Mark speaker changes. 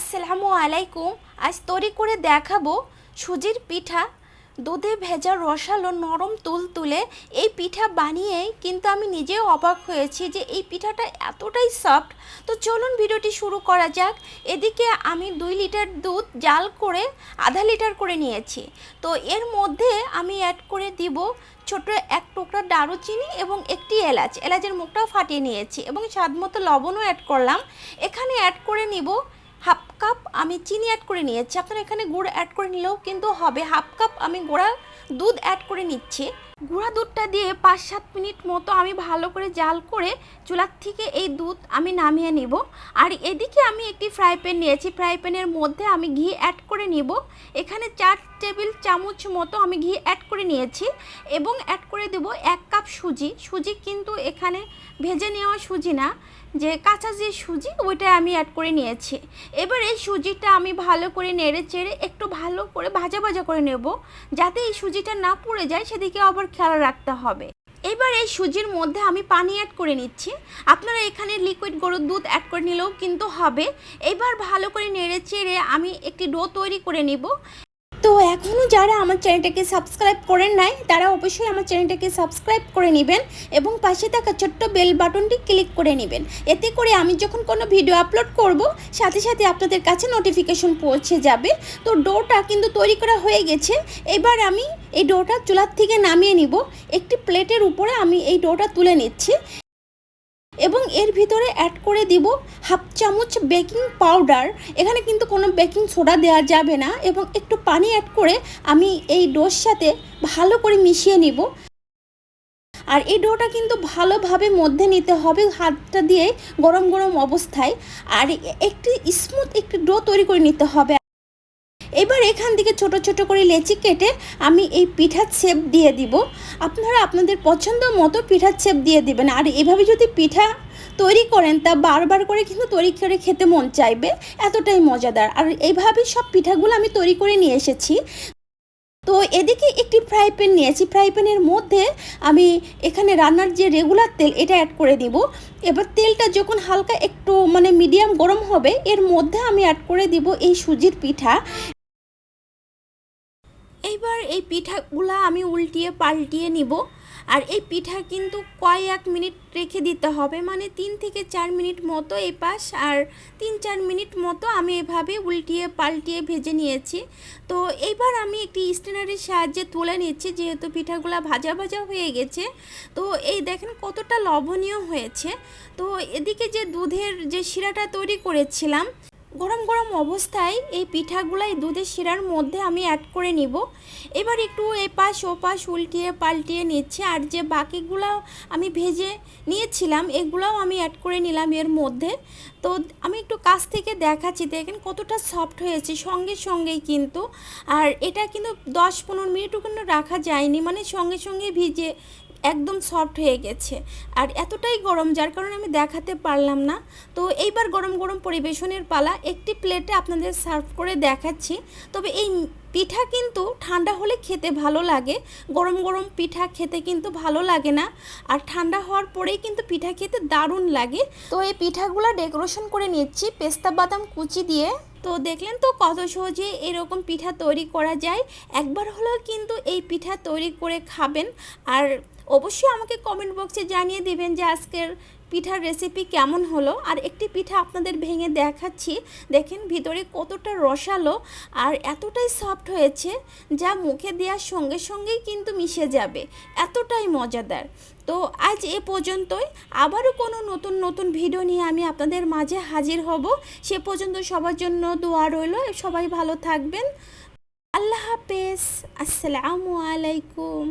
Speaker 1: আসসালামু আলাইকুম। আজ তৈরি করে দেখাবো সুজির পিঠা। দুধে ভেজা রসালো নরম তুল তুলে এই পিঠা বানিয়েই কিন্তু আমি নিজেও অবাক হয়েছি যে এই পিঠাটা এতটাই সফট তো চলুন ভিডিওটি শুরু করা যাক। এদিকে আমি দুই লিটার দুধ জাল করে আধা লিটার করে নিয়েছি। তো এর মধ্যে আমি অ্যাড করে দিব ছোট এক টুকরা দারুচিনি এবং একটি এলাচ। এলাচের মুখটাও ফাটিয়ে নিয়েছি এবং স্বাদ মতো লবণও অ্যাড করলাম। এখানে অ্যাড করে নিব হাফ কাপ আমি চিনি অ্যাড করে নিয়েছি। আপনারা এখানে গুড় অ্যাড করে নিলেও কিন্তু হবে। হাফ কাপ আমি গোড়া দুধ অ্যাড করে নিচ্ছি। গুঁড়া দুধটা দিয়ে পাঁচ সাত মিনিট মতো আমি ভালো করে জাল করে চুলার থেকে এই দুধ আমি নামিয়ে নিব। আর এদিকে আমি একটি ফ্রাই প্যান নিয়েছি। ফ্রাই প্যানের মধ্যে আমি ঘি অ্যাড করে নিব। এখানে চার টেবিল চামচ মতো আমি ঘি অ্যাড করে নিয়েছি এবং অ্যাড করে দেব এক কাপ সুজি। সুজি কিন্তু এখানে ভেজে নেওয়া সুজি না। যে কাঁচা যে সুজি, ওইটা আমি অ্যাড করে নিয়েছি। এবার এই সুজিটা আমি ভালো করে নেড়ে চেড়ে একটু ভালো করে ভাজা ভাজা করে নেব। যাতে এই সুজিটা না পুড়ে যায়, সেদিকে আবার খেয়াল রাখতে হবে। এবার এই সুজির মধ্যে আমি পানি অ্যাড করে নিচ্ছি। আপনারা এখানে লিকুইড গরুর দুধ অ্যাড করে নিলেও কিন্তু হবে। এবার ভালো করে নেড়ে চেড়ে আমি একটি ডো তৈরি করে নিব। এখনও যারা আমার চ্যানেলটাকে সাবস্ক্রাইব করেন নাই, তারা অবশ্যই আমার চ্যানেলটাকে সাবস্ক্রাইব করে নেবেন এবং পাশে থাকা ছোট্ট বেল বাটনটি ক্লিক করে নেবেন। এতে করে আমি যখন কোনো ভিডিও আপলোড করব, সাথে সাথে আপনাদের কাছে নোটিফিকেশন পৌঁছে যাবে। তো ডোটা কিন্তু তৈরি করা হয়ে গেছে। এবার আমি এই ডোটা চুলার থেকে নামিয়ে নিব। একটি প্লেটের উপরে আমি এই ডোটা তুলে নিচ্ছি। এবং এর ভিতরে অ্যাড করে দিব হাফ চামচ বেকিং পাউডার এখানে কিন্তু কোনো বেকিং সোডা দেওয়া যাবে না এবং একটু পানি অ্যাড করে আমি এই ডোর সাথে ভালো করে মিশিয়ে নিব। আর এই ডোটা কিন্তু ভালোভাবে মধ্যে নিতে হবে হাতটা দিয়ে গরম গরম অবস্থায়। আর একটি স্মুথ একটি ডো তৈরি করে নিতে হবে। এবার এখান থেকে ছোট ছোট করে লেচি কেটে আমি এই পিঠার ছেপ দিয়ে দিব। আপনারা আপনাদের পছন্দ মতো পিঠার ছেপ দিয়ে দিবেন। আর এভাবে যদি পিঠা তৈরি করেন, তা বারবার করে কিন্তু তৈরি করে খেতে মন চাইবে। এতটাই মজাদার। আর এইভাবেই সব পিঠাগুলো আমি তৈরি করে নিয়ে এসেছি। তো এদিকে একটি ফ্রাই প্যান নিয়েছি। ফ্রাই প্যানের মধ্যে আমি এখানে রান্নার যে রেগুলার তেল, এটা অ্যাড করে দিব। এবার তেলটা যখন হালকা একটু মানে মিডিয়াম গরম হবে, এর মধ্যে আমি অ্যাড করে দিব এই সুজির পিঠা। এই পিঠাগুলা আমি উল্টিয়ে পাল্টিয়ে নিব। আর এই পিঠা কিন্তু কয়েক মিনিট রেখে দিতে হবে। মানে তিন থেকে চার মিনিট মতো এই পাশ আর তিন চার মিনিট মতো আমি এভাবে উল্টিয়ে পাল্টিয়ে ভেজে নিয়েছি। তো এইবার আমি একটি স্টেনারের সাহায্যে তুলে নিচ্ছি, যেহেতু পিঠাগুলো ভাজা ভাজা হয়ে গেছে। তো এই দেখেন কতটা লবণীয় হয়েছে। তো এদিকে যে দুধের যে শিরাটা তৈরি করেছিলাম গরম গরম অবস্থায় এই পিঠাগুলাই দুধের শিরার মধ্যে আমি অ্যাড করে নিব। এবার একটু এপাশ ওপাশ উল্টিয়ে পাল্টিয়ে নিচ্ছে, আর যে বাকিগুলো আমি ভেজে নিয়েছিলাম, এগুলাও আমি অ্যাড করে নিলাম এর মধ্যে। তো আমি একটু কাছ থেকে দেখাচ্ছি, দেখেন কতটা সফট হয়েছে, সঙ্গে সঙ্গেই কিন্তু। আর এটা কিন্তু দশ পনেরো মিনিটও কিন্তু রাখা যায়নি মানে সঙ্গে সঙ্গে ভিজে একদম সফট হয়ে গেছে। আর এতটাই গরম, যার কারণে আমি দেখাতে পারলাম না। তো এইবার গরম গরম পরিবেশনের পালা একটি প্লেটে আপনাদের সার্ভ করে দেখাচ্ছি। তবে এই পিঠা কিন্তু ঠান্ডা হলে খেতে ভালো লাগে। গরম গরম পিঠা খেতে কিন্তু ভালো লাগে না। আর ঠান্ডা হওয়ার পরেই কিন্তু পিঠা খেতে দারুণ লাগে। তো এই পিঠাগুলো ডেকোরেশন করে নিচ্ছি, পেস্তা বাদাম কুচি দিয়ে। তো দেখলেন তো কত সহজে এরকম পিঠা তৈরি করা যায়। একবার হলেও কিন্তু এই পিঠা তৈরি করে খাবেন। আর অবশ্যই আমাকে কমেন্ট বক্সে জানিয়ে দিবেন যে আজকের পিঠার রেসিপি কেমন হলো। আর একটি পিঠা আপনাদের ভেঙে দেখাচ্ছি। দেখেন ভিতরে কতটা রসালো আর এতটাই সফট হয়েছে যা মুখে দেওয়ার সঙ্গে সঙ্গেই কিন্তু মিশে যাবে। এতটাই মজাদার। তো আজ এ পর্যন্তই। আবারও কোনো নতুন নতুন ভিডিও নিয়ে আমি আপনাদের মাঝে হাজির হব। সে পর্যন্ত সবার জন্য দোয়া রইল। সবাই ভালো থাকবেন। আল্লাহ হাফেজ। আসসালামু আলাইকুম।